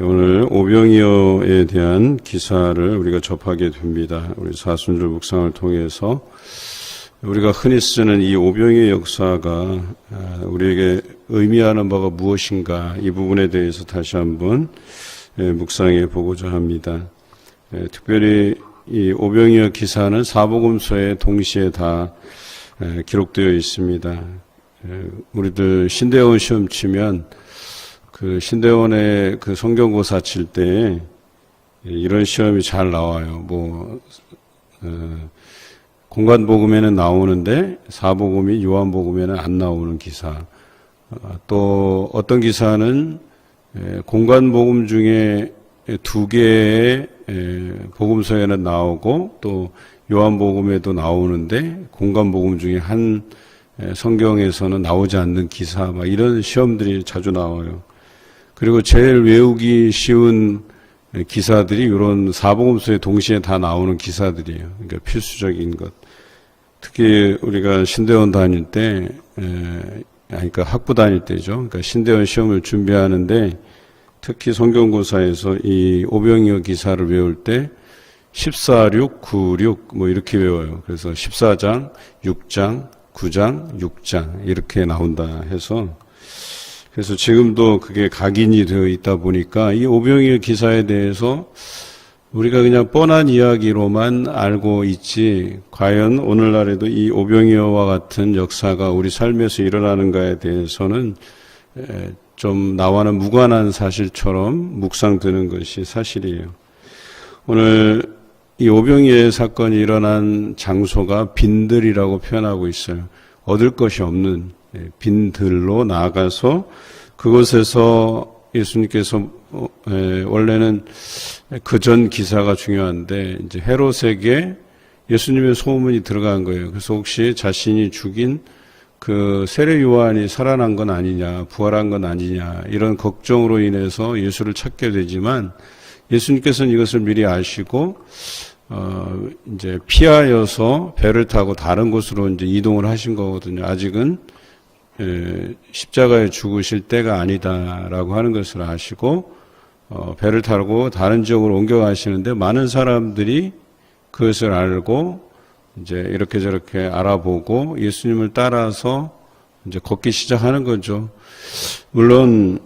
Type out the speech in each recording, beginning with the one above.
오늘 오병이어에 대한 기사를 우리가 접하게 됩니다. 우리 사순절 묵상을 통해서 우리가 흔히 쓰는 이 오병이어 역사가 아, 우리에게 의미하는 바가 무엇인가 이 부분에 대해서 다시 한번 예, 묵상해 보고자 합니다. 예, 특별히 이 오병이어 기사는 사복음서에 동시에 다 예, 기록되어 있습니다. 예, 우리들 신대원 시험 치면 그 신대원의 그 성경고사 칠 때 이런 시험이 잘 나와요. 뭐 어, 공간 복음에는 나오는데 사복음이 요한 복음에는 안 나오는 기사. 어, 또 어떤 기사는 에, 공간 복음 중에 두 개의 에, 복음서에는 나오고 또 요한복음에도 나오는데 공간복음 중에 한 에, 성경에서는 나오지 않는 기사 막 이런 시험들이 자주 나와요. 그리고 제일 외우기 쉬운 기사들이 이런 사복음서에 동시에 다 나오는 기사들이에요. 그러니까 필수적인 것. 특히 우리가 신대원 다닐 때, 에, 그러니까 학부 다닐 때죠. 그러니까 신대원 시험을 준비하는데 특히 성경고사에서 이 오병이어 기사를 외울 때 14, 6, 9, 6, 뭐 이렇게 외워요. 그래서 14장, 6장, 9장, 6장 이렇게 나온다 해서 그래서 지금도 그게 각인이 되어 있다 보니까 이 오병이어 기사에 대해서 우리가 그냥 뻔한 이야기로만 알고 있지 과연 오늘날에도 이 오병이어와 같은 역사가 우리 삶에서 일어나는가에 대해서는 에, 좀 나와는 무관한 사실처럼 묵상드는 것이 사실이에요. 오늘 이 오병이어 사건이 일어난 장소가 빈들이라고 표현하고 있어요. 얻을 것이 없는 예, 빈들로 나아가서 그곳에서 예수님께서 어, 에, 원래는 그 전 기사가 중요한데 이제 헤롯에게 예수님의 소문이 들어간 거예요. 그래서 혹시 자신이 죽인 그 세례 요한이 살아난 건 아니냐, 부활한 건 아니냐 이런 걱정으로 인해서 예수를 찾게 되지만 예수님께서는 이것을 미리 아시고 어 이제 피하여서 배를 타고 다른 곳으로 이제 이동을 하신 거거든요. 아직은 에, 십자가에 죽으실 때가 아니다라고 하는 것을 아시고 어, 배를 타고 다른 지역으로 옮겨가시는데 많은 사람들이 그것을 알고 이제 이렇게 저렇게 알아보고 예수님을 따라서 이제 걷기 시작하는 거죠. 물론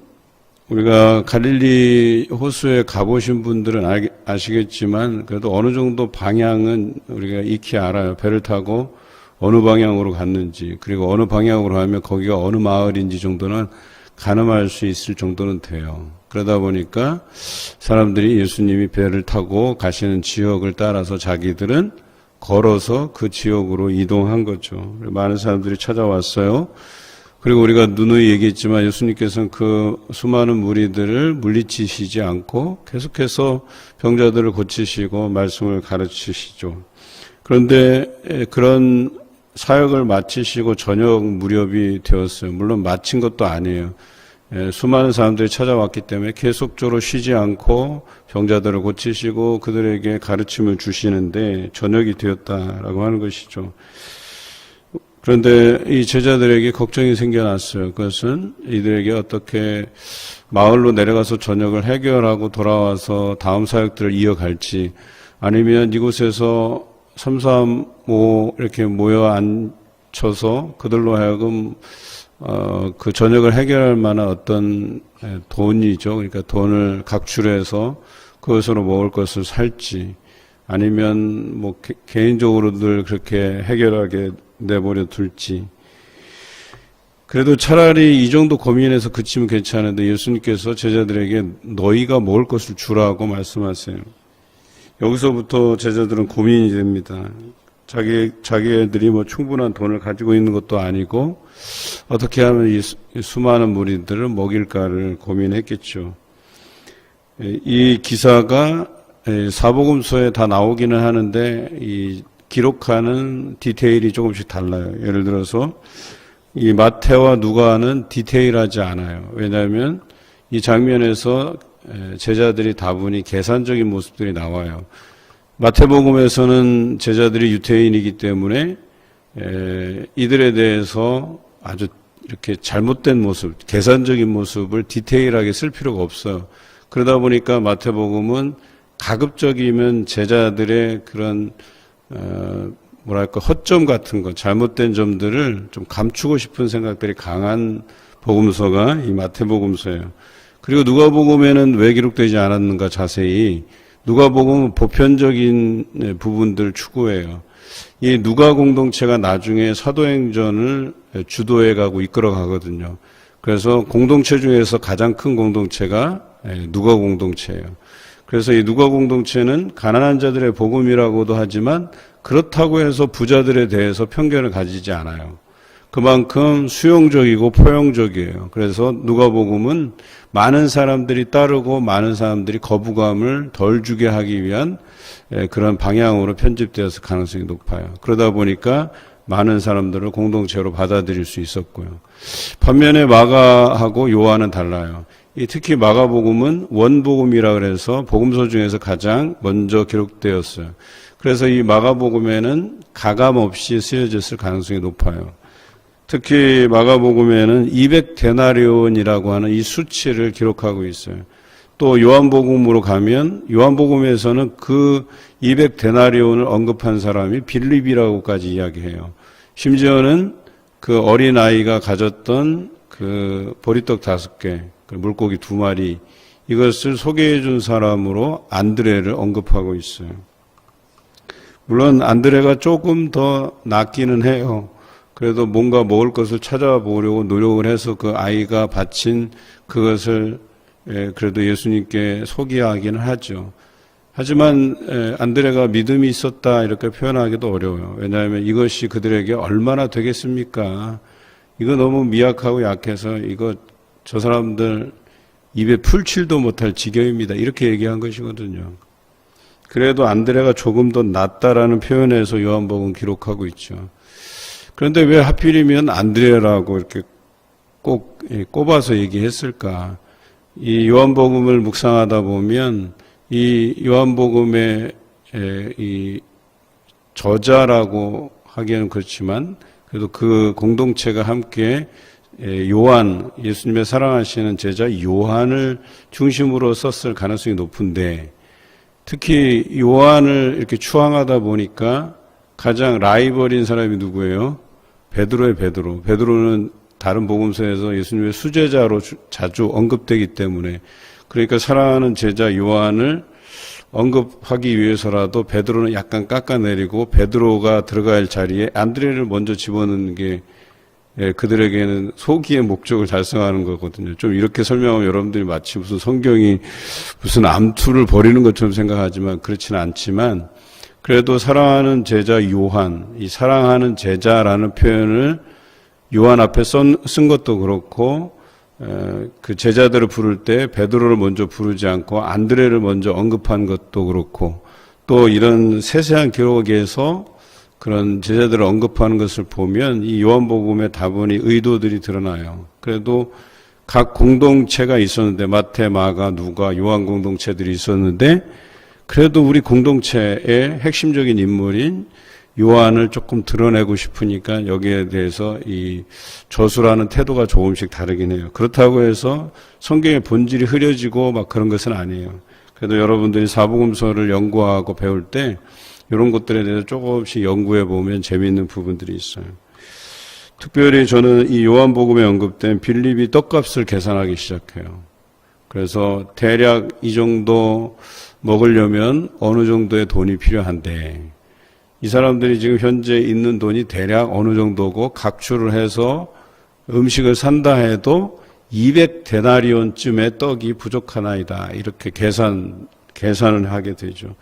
우리가 갈릴리 호수에 가보신 분들은 알, 아시겠지만 그래도 어느 정도 방향은 우리가 익히 알아요. 배를 타고 어느 방향으로 갔는지 그리고 어느 방향으로 가면 거기가 어느 마을인지 정도는 가늠할 수 있을 정도는 돼요. 그러다 보니까 사람들이 예수님이 배를 타고 가시는 지역을 따라서 자기들은 걸어서 그 지역으로 이동한 거죠. 많은 사람들이 찾아왔어요. 그리고 우리가 누누이 얘기했지만 예수님께서는 그 수많은 무리들을 물리치시지 않고 계속해서 병자들을 고치시고 말씀을 가르치시죠. 그런데 그런 사역을 마치시고 저녁 무렵이 되었어요. 물론 마친 것도 아니에요. 예, 수많은 사람들이 찾아왔기 때문에 계속적으로 쉬지 않고 병자들을 고치시고 그들에게 가르침을 주시는데 저녁이 되었다라고 하는 것이죠. 그런데 이 제자들에게 걱정이 생겨났어요. 그것은 이들에게 어떻게 마을로 내려가서 저녁을 해결하고 돌아와서 다음 사역들을 이어갈지 아니면 이곳에서 삼삼오 이렇게 모여 앉혀서 그들로 하여금 어, 그 저녁을 해결할 만한 어떤 돈이죠. 그러니까 돈을 각출해서 그것으로 먹을 것을 살지 아니면 뭐 개, 개인적으로들 그렇게 해결하게 내버려 둘지 그래도 차라리 이 정도 고민해서 그치면 괜찮은데 예수님께서 제자들에게 너희가 먹을 것을 주라고 말씀하세요. 여기서부터 제자들은 고민이 됩니다. 자기, 자기들이 뭐 충분한 돈을 가지고 있는 것도 아니고, 어떻게 하면 이, 수, 이 수많은 무리들을 먹일까를 고민했겠죠. 이 기사가 사복음서에 다 나오기는 하는데, 이 기록하는 디테일이 조금씩 달라요. 예를 들어서, 이 마태와 누가는 디테일하지 않아요. 왜냐하면 이 장면에서 제자들이 다분히 계산적인 모습들이 나와요. 마태복음에서는 제자들이 유태인이기 때문에 이들에 대해서 아주 이렇게 잘못된 모습, 계산적인 모습을 디테일하게 쓸 필요가 없어요. 그러다 보니까 마태복음은 가급적이면 제자들의 그런 어, 뭐랄까 허점 같은 거 잘못된 점들을 좀 감추고 싶은 생각들이 강한 복음서가 이 마태복음서예요. 그리고 누가복음에는 왜 기록되지 않았는가 자세히 누가복음은 보편적인 네, 부분들 추구해요. 이 누가 공동체가 나중에 사도행전을 주도해 가고 이끌어 가거든요. 그래서 공동체 중에서 가장 큰 공동체가 예, 누가 공동체예요. 그래서 이 누가 공동체는 가난한 자들의 복음이라고도 하지만 그렇다고 해서 부자들에 대해서 편견을 가지지 않아요. 그만큼 수용적이고 포용적이에요. 그래서 누가복음은 많은 사람들이 따르고 많은 사람들이 거부감을 덜 주게 하기 위한 예, 그런 방향으로 편집되어서 가능성이 높아요. 그러다 보니까 많은 사람들을 공동체로 받아들일 수 있었고요. 반면에 마가하고 요한은 달라요. 이 특히 마가복음은 원복음이라 그래서 복음서 중에서 가장 먼저 기록되었어요. 그래서 이 마가복음에는 가감 없이 쓰여졌을 가능성이 높아요. 특히 마가복음에는 200데나리온이라고 하는 이 수치를 기록하고 있어요. 또 요한복음으로 가면 요한복음에서는 그 200데나리온을 언급한 사람이 빌립이라고까지 이야기해요. 심지어는 그 어린 아이가 가졌던 그 보리떡 다섯 개, 그 물고기 두 마리 이것을 소개해 준 사람으로 안드레를 언급하고 있어요. 물론 안드레가 조금 더 낫기는 해요. 그래도 뭔가 먹을 것을 찾아보려고 노력을 해서 그 아이가 바친 그것을 예, 그래도 예수님께 소개하기는 하죠. 하지만 예, 안드레가 믿음이 있었다 이렇게 표현하기도 어려워요. 왜냐하면 이것이 그들에게 얼마나 되겠습니까? 이거 너무 미약하고 약해서 이거 저 사람들 입에 풀칠도 못할 지경입니다. 이렇게 얘기한 것이거든요. 그래도 안드레가 조금 더 낫다라는 표현에서 요한복음 기록하고 있죠. 그런데 왜 하필이면 안드레라고 이렇게 꼭 예, 꼽아서 얘기했을까? 이 요한복음을 묵상하다 보면 이 요한복음의 예, 이 저자라고 하기에는 그렇지만 그래도 그 공동체가 함께 예, 요한 예수님의 사랑하시는 제자 요한을 중심으로 썼을 가능성이 높은데 특히 요한을 이렇게 추앙하다 보니까 가장 라이벌인 사람이 누구예요? 베드로의 베드로. 베드로는 다른 복음서에서 예수님의 수제자로 자주 언급되기 때문에 그러니까 사랑하는 제자 요한을 언급하기 위해서라도 베드로는 약간 깎아내리고 베드로가 들어갈 가 자리에 안드레를 먼저 집어넣는 게 예, 그들에게는 소기의 목적을 달성하는 거거든요. 좀 이렇게 설명하면 여러분들이 마치 무슨 성경이 무슨 암투를 벌이는 것처럼 생각하지만 그렇지는 않지만 그래도 사랑하는 제자 요한, 이 사랑하는 제자라는 표현을 요한 앞에 쓴, 쓴 것도 그렇고 그 제자들을 부를 때 베드로를 먼저 부르지 않고 안드레를 먼저 언급한 것도 그렇고 또 이런 세세한 기록에서 그런 제자들을 언급하는 것을 보면 이 요한복음의 다분히 의도들이 드러나요. 그래도 각 공동체가 있었는데 마태, 마가, 누가, 요한 공동체들이 있었는데 그래도 우리 공동체의 핵심적인 인물인 요한을 조금 드러내고 싶으니까 여기에 대해서 이 저수라는 태도가 조금씩 다르긴 해요. 그렇다고 해서 성경의 본질이 흐려지고 막 그런 것은 아니에요. 그래도 여러분들이 사복음서를 연구하고 배울 때 이런 것들에 대해서 조금씩 연구해 보면 재미있는 부분들이 있어요. 특별히 저는 이 요한복음에 언급된 빌립이 떡값을 계산하기 시작해요. 그래서 대략 이 정도 먹으려면 어느 정도의 돈이 필요한데 이 사람들이 지금 현재 있는 돈이 대략 어느 정도고 각출을 해서 음식을 산다 해도 200데나리온쯤의 떡이 부족하나이다. 이렇게 계산 계산을 하게 되죠.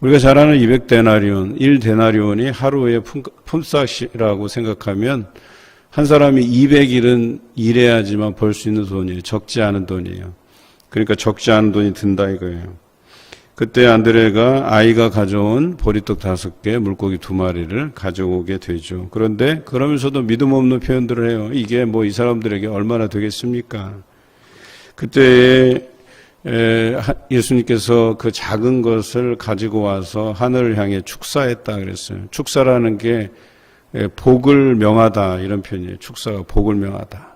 우리가 잘 아는 200데나리온, 1데나리온이 하루의 품삯이라고 생각하면 한 사람이 200일은 일해야지만 벌 수 있는 돈이에요. 적지 않은 돈이에요. 그러니까 적지 않은 돈이 든다 이거예요. 그때 안드레가 아이가 가져온 보리떡 다섯 개, 물고기 두 마리를 가져오게 되죠. 그런데 그러면서도 믿음 없는 표현들을 해요. 이게 뭐 이 사람들에게 얼마나 되겠습니까? 그때 예수님께서 그 작은 것을 가지고 와서 하늘을 향해 축사했다 그랬어요. 축사라는 게 복을 명하다 이런 표현이에요. 축사가 복을 명하다.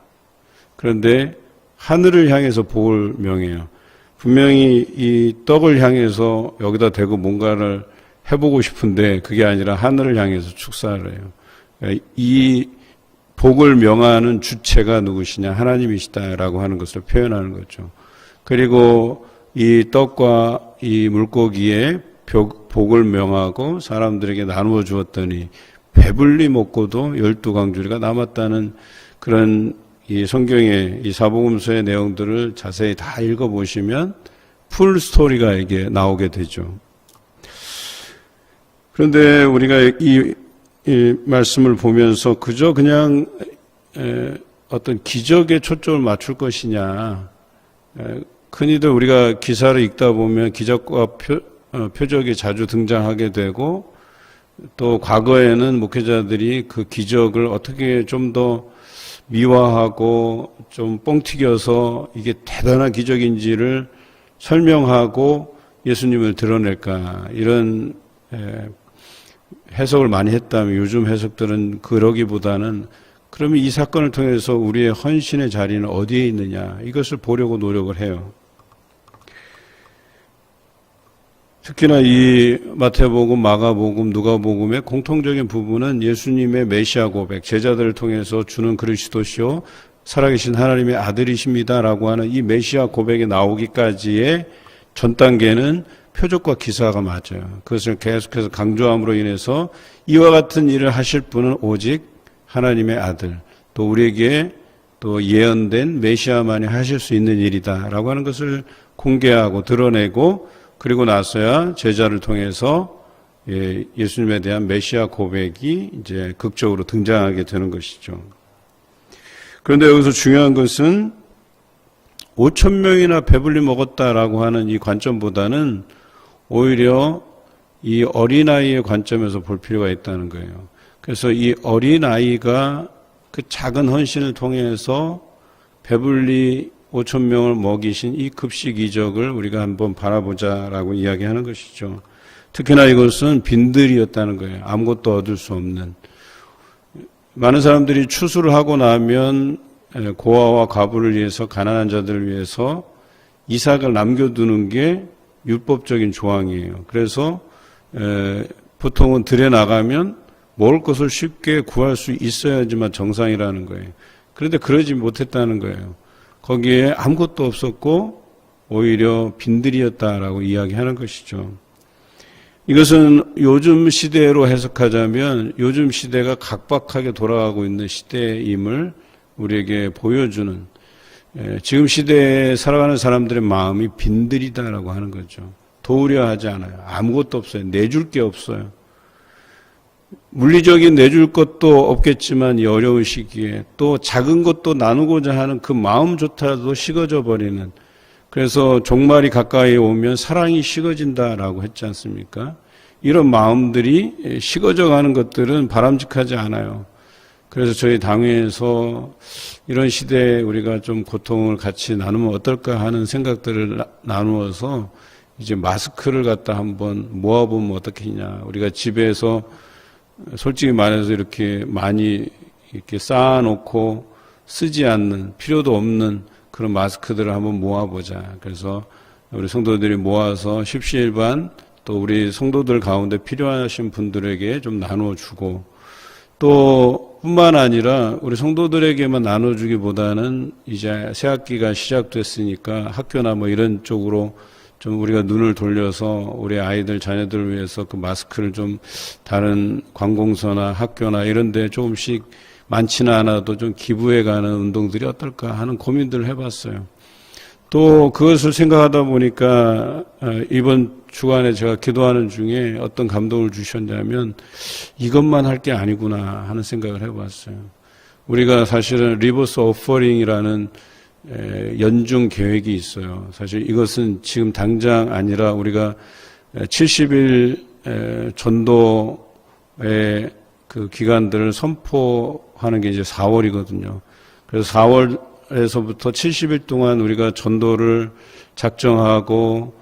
그런데 하늘을 향해서 복을 명해요. 분명히 이 떡을 향해서 여기다 대고 뭔가를 해보고 싶은데 그게 아니라 하늘을 향해서 축사를 해요. 그러니까 이 복을 명하는 주체가 누구시냐 하나님이시다라고 하는 것을 표현하는 거죠. 그리고 이 떡과 이 물고기에 복- 복을 명하고 사람들에게 나누어 주었더니 배불리 먹고도 열두 강주리가 남았다는 그런 이 성경의 이 사복음서의 내용들을 자세히 다 읽어보시면 풀 스토리가 이게 나오게 되죠. 그런데 우리가 이, 이 말씀을 보면서 그저 그냥 에, 어떤 기적에 초점을 맞출 것이냐. 에, 흔히들 우리가 기사를 읽다 보면 기적과 표, 어, 표적이 자주 등장하게 되고 또 과거에는 목회자들이 그 기적을 어떻게 좀더 미화하고 좀 뻥튀겨서 이게 대단한 기적인지를 설명하고 예수님을 드러낼까 이런 에, 해석을 많이 했다면 요즘 해석들은 그러기보다는 그러면 이 사건을 통해서 우리의 헌신의 자리는 어디에 있느냐 이것을 보려고 노력을 해요. 특히나 이 마태복음, 마가복음, 누가복음의 공통적인 부분은 예수님의 메시아 고백, 제자들을 통해서 주는 그리스도시요 살아계신 하나님의 아들이십니다라고 하는 이 메시아 고백이 나오기까지의 전 단계는 표적과 기사가 맞아요. 그것을 계속해서 강조함으로 인해서 이와 같은 일을 하실 분은 오직 하나님의 아들, 또 우리에게 또 예언된 메시아만이 하실 수 있는 일이다라고 하는 것을 공개하고 드러내고 그리고 나서야 제자를 통해서 예, 예수님에 대한 메시아 고백이 이제 극적으로 등장하게 되는 것이죠. 그런데 여기서 중요한 것은 5천 명이나 배불리 먹었다라고 하는 이 관점보다는 오히려 이 어린아이의 관점에서 볼 필요가 있다는 거예요. 그래서 이 어린아이가 그 작은 헌신을 통해서 배불리 5천 명을 먹이신 이 급식 이적을 우리가 한번 바라보자라고 이야기하는 것이죠. 특히나 이것은 빈들이었다는 거예요. 아무것도 얻을 수 없는. 많은 사람들이 추수를 하고 나면 고아와 과부를 위해서 가난한 자들을 위해서 이삭을 남겨두는 게 율법적인 조항이에요. 그래서 보통은 들에 나가면 먹을 것을 쉽게 구할 수 있어야지만 정상이라는 거예요. 그런데 그러지 못했다는 거예요. 거기에 아무것도 없었고 오히려 빈들이었다라고 이야기하는 것이죠. 이것은 요즘 시대로 해석하자면 요즘 시대가 각박하게 돌아가고 있는 시대임을 우리에게 보여주는 지금 시대에 살아가는 사람들의 마음이 빈들이다라고 하는 거죠. 도우려 하지 않아요. 아무것도 없어요. 내줄 게 없어요. 물리적인 내줄 것도 없겠지만 이 어려운 시기에 또 작은 것도 나누고자 하는 그 마음조차도 식어져 버리는 그래서 종말이 가까이 오면 사랑이 식어진다라고 했지 않습니까? 이런 마음들이 식어져 가는 것들은 바람직하지 않아요. 그래서 저희 당회에서 이런 시대에 우리가 좀 고통을 같이 나누면 어떨까 하는 생각들을 나누어서 이제 마스크를 갖다 한번 모아보면 어떻겠냐. 우리가 집에서 솔직히 말해서 이렇게 많이 이렇게 쌓아놓고 쓰지 않는 필요도 없는 그런 마스크들을 한번 모아보자. 그래서 우리 성도들이 모아서 십시일반 또 우리 성도들 가운데 필요하신 분들에게 좀 나눠주고 또 뿐만 아니라 우리 성도들에게만 나눠주기보다는 이제 새 학기가 시작됐으니까 학교나 뭐 이런 쪽으로 좀 우리가 눈을 돌려서 우리 아이들 자녀들을 위해서 그 마스크를 좀 다른 관공서나 학교나 이런 데 조금씩 많지는 않아도 좀 기부해 가는 운동들이 어떨까 하는 고민들을 해봤어요. 또 그것을 생각하다 보니까 이번 주간에 제가 기도하는 중에 어떤 감동을 주셨냐면 이것만 할 게 아니구나 하는 생각을 해봤어요. 우리가 사실은 리버스 오퍼링이라는 연중 계획이 있어요. 사실 이것은 지금 당장 아니라 우리가 70일 전도의 그 기간들을 선포하는 게 이제 4월이거든요. 그래서 4월에서부터 70일 동안 우리가 전도를 작정하고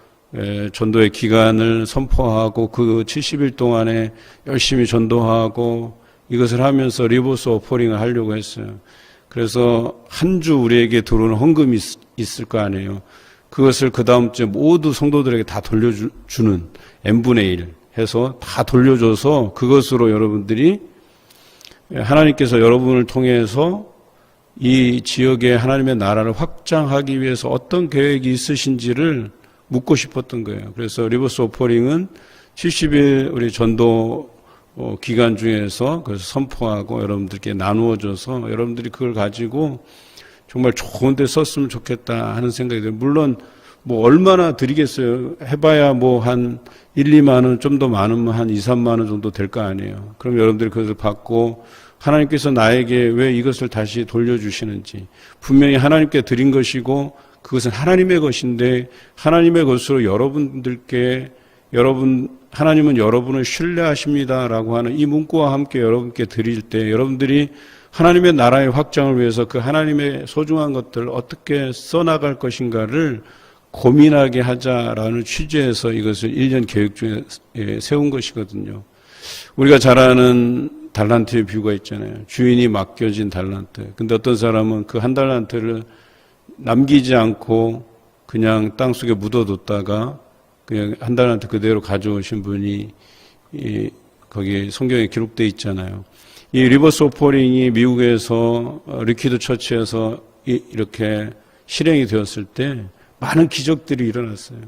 전도의 기간을 선포하고 그 70일 동안에 열심히 전도하고 이것을 하면서 리버스 오퍼링을 하려고 했어요. 그래서 한 주 우리에게 들어오는 헌금이 있, 을거 아니에요. 그것을 그 다음 주에 모두 성도들에게 다 돌려주는 n분의 1 해서 다 돌려줘서 그것으로 여러분들이 하나님께서 여러분을 통해서 이 지역에 하나님의 나라를 확장하기 위해서 어떤 계획이 있으신지를 묻고 싶었던 거예요. 그래서 리버스 오퍼링은 70일 우리 전도 어, 기간 중에서 그래서 선포하고 여러분들께 나누어줘서 여러분들이 그걸 가지고 정말 좋은 데 썼으면 좋겠다 하는 생각이 들어요. 물론 뭐 얼마나 드리겠어요. 해봐야 뭐 한 1, 2만 원, 좀 더 많으면 한 2, 3만 원 정도 될 거 아니에요. 그럼 여러분들이 그것을 받고 하나님께서 나에게 왜 이것을 다시 돌려주시는지 분명히 하나님께 드린 것이고 그것은 하나님의 것인데 하나님의 것으로 여러분들께 여러분 하나님은 여러분을 신뢰하십니다라고 하는 이 문구와 함께 여러분께 드릴 때 여러분들이 하나님의 나라의 확장을 위해서 그 하나님의 소중한 것들을 어떻게 써나갈 것인가를 고민하게 하자라는 취지에서 이것을 1년 계획 중에 예, 세운 것이거든요. 우리가 잘 아는 달란트의 비유가 있잖아요. 주인이 맡겨진 달란트. 근데 어떤 사람은 그 한 달란트를 남기지 않고 그냥 땅 속에 묻어뒀다가 그냥 한 달란트 그대로 가져오신 분이 이 거기 성경에 기록돼 있잖아요. 이 리버스 오퍼링이 미국에서 어, 리퀴드 처치에서 이- 이렇게 실행이 되었을 때 많은 기적들이 일어났어요.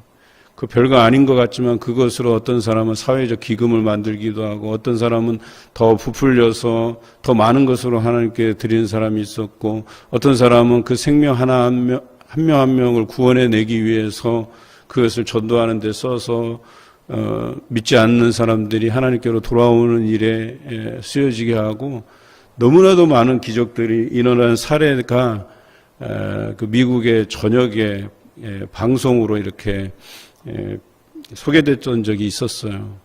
그 별거 아닌 것 같지만 그것으로 어떤 사람은 사회적 기금을 만들기도 하고 어떤 사람은 더 부풀려서 더 많은 것으로 하나님께 드리는 사람이 있었고 어떤 사람은 그 생명 하나 한 명 한명한 명을 구원해 내기 위해서 그것을 전도하는 데 써서 어, 믿지 않는 사람들이 하나님께로 돌아오는 일에 에, 쓰여지게 하고 너무나도 많은 기적들이 일어난 사례가 에, 그 미국의 전역에 에, 방송으로 이렇게 에, 소개됐던 적이 있었어요.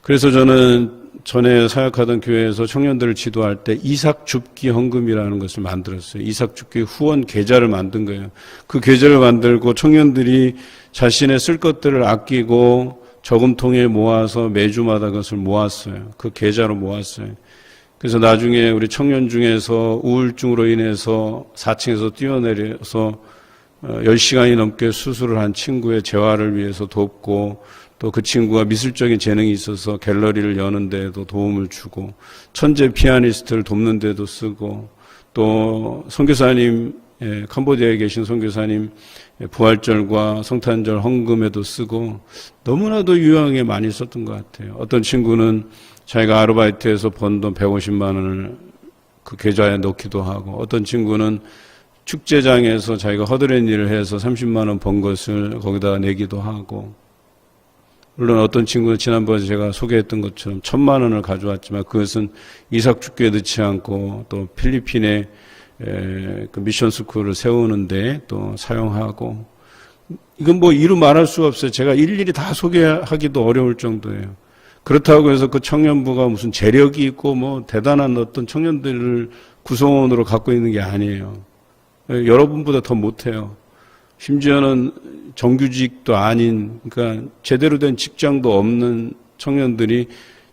그래서 저는 전에 사역하던 교회에서 청년들을 지도할 때 이삭 줍기 헌금이라는 것을 만들었어요. 이삭 줍기 후원 계좌를 만든 거예요. 그 계좌를 만들고 청년들이 자신의 쓸 것들을 아끼고 저금통에 모아서 매주마다 그것을 모았어요. 그 계좌로 모았어요. 그래서 나중에 우리 청년 중에서 우울증으로 인해서 4층에서 뛰어내려서 어, 10시간이 넘게 수술을 한 친구의 재활을 위해서 돕고 또 그 친구가 미술적인 재능이 있어서 갤러리를 여는 데에도 도움을 주고 천재 피아니스트를 돕는 데도 쓰고 또 선교사님 예, 캄보디아에 계신 선교사님 예, 부활절과 성탄절 헌금에도 쓰고 너무나도 유용하게 많이 썼던 것 같아요. 어떤 친구는 자기가 아르바이트에서 번 돈 150만 원을 그 계좌에 넣기도 하고 어떤 친구는 축제장에서 자기가 허드렛 일을 해서 30만 원 번 것을 거기다 내기도 하고 물론 어떤 친구는 지난번에 제가 소개했던 것처럼 천만 원을 가져왔지만 그것은 이삭 축교에 넣지 않고 또 필리핀에 에, 그 미션 스쿨을 세우는데 또 사용하고 이건 뭐 이루 말할 수가 없어요. 제가 일일이 다 소개하기도 어려울 정도예요. 그렇다고 해서 그 청년부가 무슨 재력이 있고 뭐 대단한 어떤 청년들을 구성원으로 갖고 있는 게 아니에요. 여러분보다 더 못해요. 심지어는 정규직도 아닌, 그러니까 제대로 된 직장도 없는 청년들이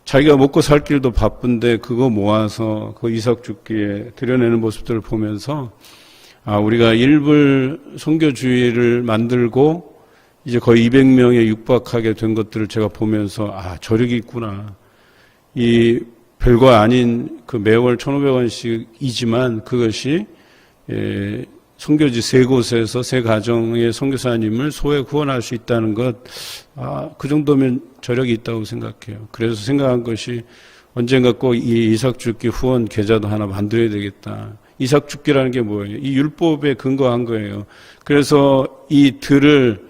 자기가 먹고 살 길도 바쁜데 그거 모아서 그 이삭 죽기에 들여내는 모습들을 보면서 아, 우리가 일불 선교주의를 만들고 이제 거의 200명에 육박하게 된 것들을 제가 보면서 아, 저력이 있구나. 이 별거 아닌 그 매월 1,500원씩이지만 그것이 예, 선교지 세 곳에서 세 가정의 선교사님을 소외 구원할 수 있다는 것, 아, 그 정도면 저력이 있다고 생각해요. 그래서 생각한 것이 언젠가 꼭 이 이삭 죽기 후원 계좌도 하나 만들어야 되겠다. 이삭 죽기라는 게 뭐예요? 이 율법에 근거한 거예요. 그래서 이 들을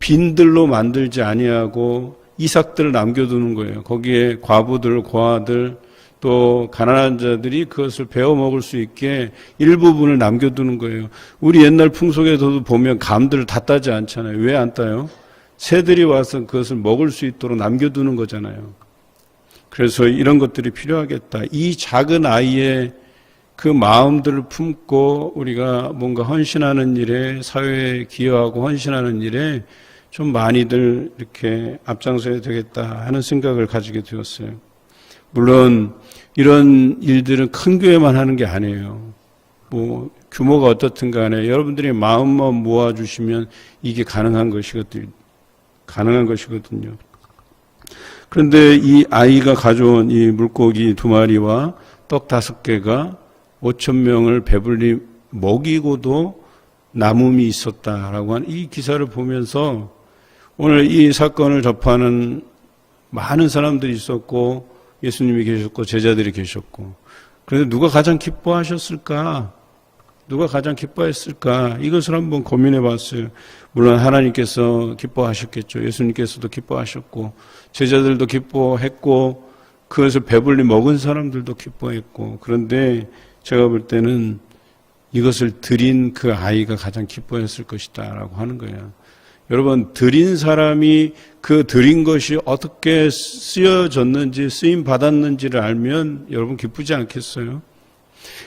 빈들로 만들지 아니하고 이삭들을 남겨두는 거예요. 거기에 과부들, 고아들, 또 가난한 자들이 그것을 베어 먹을 수 있게 일부분을 남겨두는 거예요. 우리 옛날 풍속에서도 보면 감들을 다 따지 않잖아요. 왜 안 따요? 새들이 와서 그것을 먹을 수 있도록 남겨두는 거잖아요. 그래서 이런 것들이 필요하겠다. 이 작은 아이의 그 마음들을 품고 우리가 뭔가 헌신하는 일에 사회에 기여하고 헌신하는 일에 좀 많이들 이렇게 앞장서야 되겠다 하는 생각을 가지게 되었어요. 물론 이런 일들은 큰 교회만 하는 게 아니에요. 뭐 규모가 어떻든 간에 여러분들이 마음만 모아 주시면 이게 가능한 것이거든요. 가능한 것이거든요. 그런데 이 아이가 가져온 이 물고기 두 마리와 떡 다섯 개가 5천 명을 배불리 먹이고도 남음이 있었다라고 하는 이 기사를 보면서 오늘 이 사건을 접하는 많은 사람들이 있었고 예수님이 계셨고 제자들이 계셨고 그런데 누가 가장 기뻐하셨을까? 누가 가장 기뻐했을까? 이것을 한번 고민해 봤어요. 물론 하나님께서 기뻐하셨겠죠. 예수님께서도 기뻐하셨고 제자들도 기뻐했고 그것을 배불리 먹은 사람들도 기뻐했고 그런데 제가 볼 때는 이것을 드린 그 아이가 가장 기뻐했을 것이다라고 하는 거예요. 여러분 드린 사람이 그 드린 것이 어떻게 쓰여졌는지 쓰임 받았는지를 알면 여러분 기쁘지 않겠어요?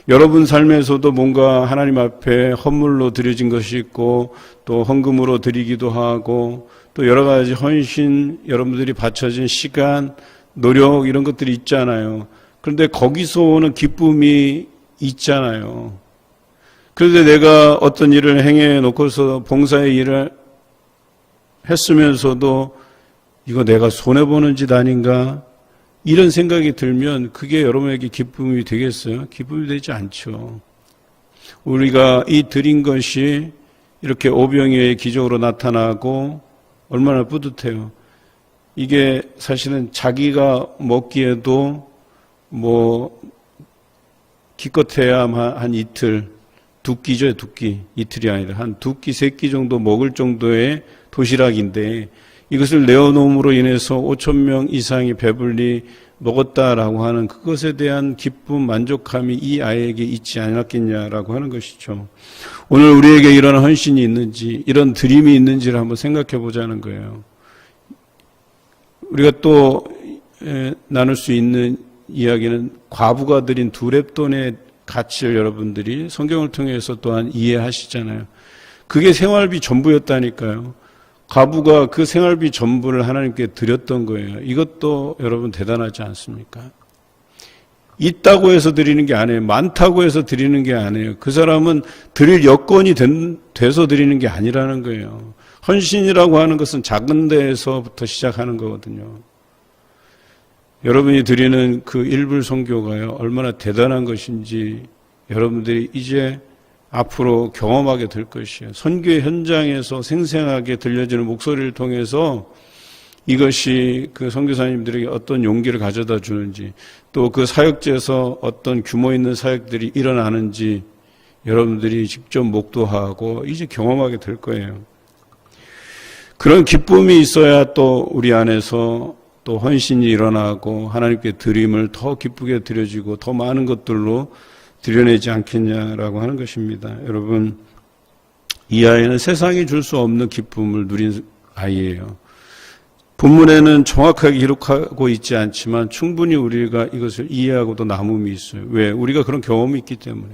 여러분 삶에서도 뭔가 하나님 앞에 헌물로 드려진 것이 있고 또 헌금으로 드리기도 하고 또 여러 가지 헌신 여러분들이 바쳐진 시간 노력 이런 것들이 있잖아요. 그런데 거기서 오는 기쁨이 있잖아요. 그런데 내가 어떤 일을 행해 놓고서 봉사의 일을 했으면서도 이거 내가 손해보는 짓 아닌가? 이런 생각이 들면 그게 여러분에게 기쁨이 되겠어요? 기쁨이 되지 않죠. 우리가 이 드린 것이 이렇게 오병이의 기적으로 나타나고 얼마나 뿌듯해요. 이게 사실은 자기가 먹기에도 뭐 기껏해야 한 이틀 두 끼죠, 두 끼. 이틀이 아니라 한 두 끼, 세 끼 정도 먹을 정도의 도시락인데 이것을 내어놓음으로 인해서 5천 명 이상이 배불리 먹었다라고 하는 그것에 대한 기쁨, 만족감이 이 아이에게 있지 않았겠냐라고 하는 것이죠. 오늘 우리에게 이런 헌신이 있는지, 이런 드림이 있는지를 한번 생각해 보자는 거예요. 우리가 또 에, 나눌 수 있는 이야기는 과부가 드린 두 랩돈의 가치를 여러분들이 성경을 통해서 또한 이해하시잖아요. 그게 생활비 전부였다니까요. 과부가 그 생활비 전부를 하나님께 드렸던 거예요. 이것도 여러분 대단하지 않습니까? 있다고 해서 드리는 게 아니에요. 많다고 해서 드리는 게 아니에요. 그 사람은 드릴 여건이 된, 돼서 드리는 게 아니라는 거예요. 헌신이라고 하는 것은 작은 데에서부터 시작하는 거거든요. 여러분이 드리는 그 일불 성교가요, 얼마나 대단한 것인지 여러분들이 이제 앞으로 경험하게 될 것이에요. 선교 현장에서 생생하게 들려지는 목소리를 통해서 이것이 그 선교사님들에게 어떤 용기를 가져다 주는지 또 그 사역지에서 어떤 규모 있는 사역들이 일어나는지 여러분들이 직접 목도하고 이제 경험하게 될 거예요. 그런 기쁨이 있어야 또 우리 안에서 또 헌신이 일어나고 하나님께 드림을 더 기쁘게 드려지고 더 많은 것들로 드려내지 않겠냐라고 하는 것입니다. 여러분, 이 아이는 세상이 줄 수 없는 기쁨을 누린 아이예요. 본문에는 정확하게 기록하고 있지 않지만 충분히 우리가 이것을 이해하고도 남음이 있어요. 왜? 우리가 그런 경험이 있기 때문에.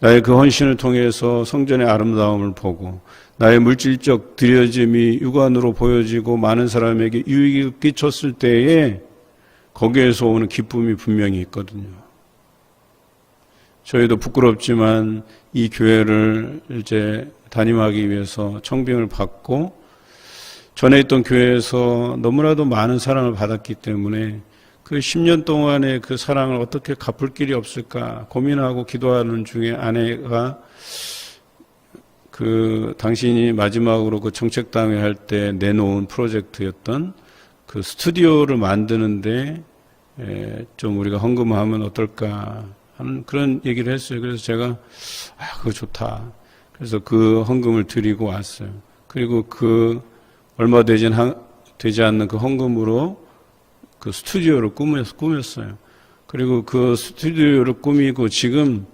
나의 그 헌신을 통해서 성전의 아름다움을 보고 나의 물질적 드려짐이 육안으로 보여지고 많은 사람에게 유익을 끼쳤을 때에 거기에서 오는 기쁨이 분명히 있거든요. 저희도 부끄럽지만 이 교회를 이제 담임하기 위해서 청빙을 받고 전에 있던 교회에서 너무나도 많은 사랑을 받았기 때문에 그 10년 동안의 그 사랑을 어떻게 갚을 길이 없을까 고민하고 기도하는 중에 아내가 그 당신이 마지막으로 그 정책당회 할 때 내놓은 프로젝트였던 그 스튜디오를 만드는데 좀 우리가 헌금하면 어떨까 하는 그런 얘기를 했어요. 그래서 제가 아 그거 좋다. 그래서 그 헌금을 드리고 왔어요. 그리고 그 얼마 되지, 되지 않는 그 헌금으로 그 스튜디오를 꾸몄, 꾸몄어요. 그리고 그 스튜디오를 꾸미고 지금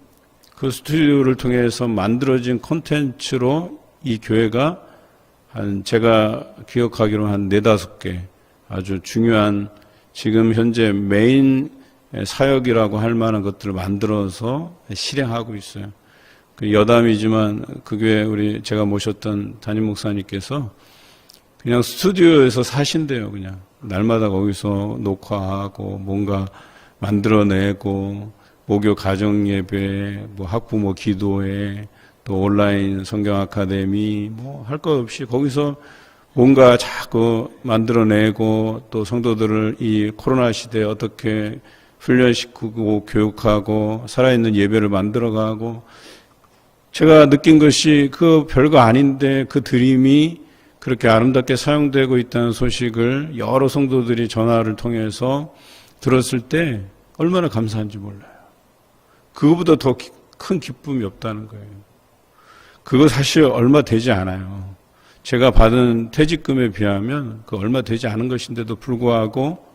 그 스튜디오를 통해서 만들어진 콘텐츠로 이 교회가 한 제가 기억하기로 한 네다섯 개 아주 중요한 지금 현재 메인 사역이라고 할 만한 것들을 만들어서 실행하고 있어요. 그 여담이지만 그 교회 우리 제가 모셨던 담임 목사님께서 그냥 스튜디오에서 사신대요, 그냥. 날마다 거기서 녹화하고 뭔가 만들어내고 목요 가정 예배, 뭐 학부모 기도회, 또 온라인 성경 아카데미 뭐 할 것 없이 거기서 뭔가 자꾸 만들어내고 또 성도들을 이 코로나 시대에 어떻게 훈련시키고 교육하고 살아있는 예배를 만들어가고 제가 느낀 것이 그 별거 아닌데 그 드림이 그렇게 아름답게 사용되고 있다는 소식을 여러 성도들이 전화를 통해서 들었을 때 얼마나 감사한지 몰라요. 그거보다 더 큰 기쁨이 없다는 거예요. 그거 사실 얼마 되지 않아요. 제가 받은 퇴직금에 비하면 그 얼마 되지 않은 것인데도 불구하고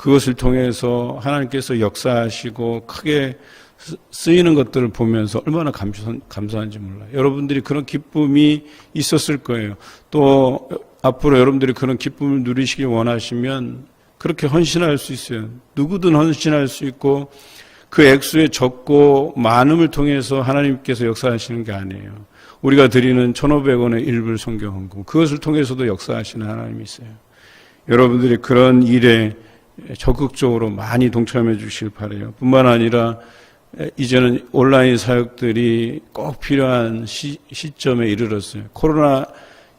그것을 통해서 하나님께서 역사하시고 크게 쓰- 쓰이는 것들을 보면서 얼마나 감사, 감사한 지 몰라요. 여러분들이 그런 기쁨이 있었을 거예요. 또 앞으로 여러분들이 그런 기쁨을 누리시길 원하시면 그렇게 헌신할 수 있어요. 누구든 헌신할 수 있고 그 액수의 적고 많음을 통해서 하나님께서 역사하시는 게 아니에요. 우리가 드리는 1,500원의 일불 성경헌금 그것을 통해서도 역사하시는 하나님이 있어요. 여러분들이 그런 일에 적극적으로 많이 동참해 주실 바래요. 뿐만 아니라 이제는 온라인 사역들이 꼭 필요한 시, 시점에 이르렀어요. 코로나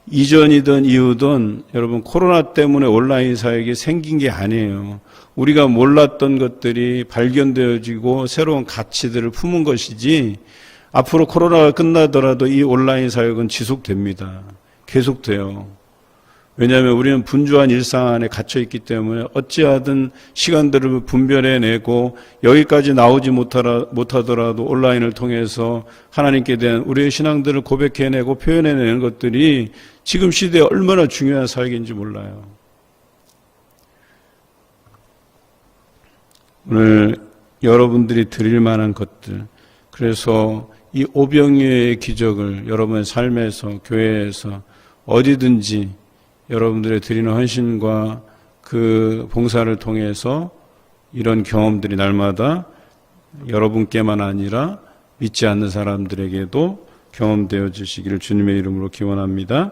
이전이든 이후든 여러분 코로나 때문에 온라인 사역이 생긴 게 아니에요. 우리가 몰랐던 것들이 발견되어지고 새로운 가치들을 품은 것이지 앞으로 코로나가 끝나더라도 이 온라인 사역은 지속됩니다. 계속돼요. 왜냐하면 우리는 분주한 일상 안에 갇혀 있기 때문에 어찌하든 시간들을 분별해 내고 여기까지 나오지 못하더라도 온라인을 통해서 하나님께 대한 우리의 신앙들을 고백해 내고 표현해 내는 것들이 지금 시대에 얼마나 중요한 사역인지 몰라요. 오늘 여러분들이 드릴 만한 것들, 그래서 이 오병이의 기적을 여러분의 삶에서, 교회에서 어디든지 여러분들의 드리는 헌신과 그 봉사를 통해서 이런 경험들이 날마다 여러분께만 아니라 믿지 않는 사람들에게도 경험되어 주시기를 주님의 이름으로 기원합니다.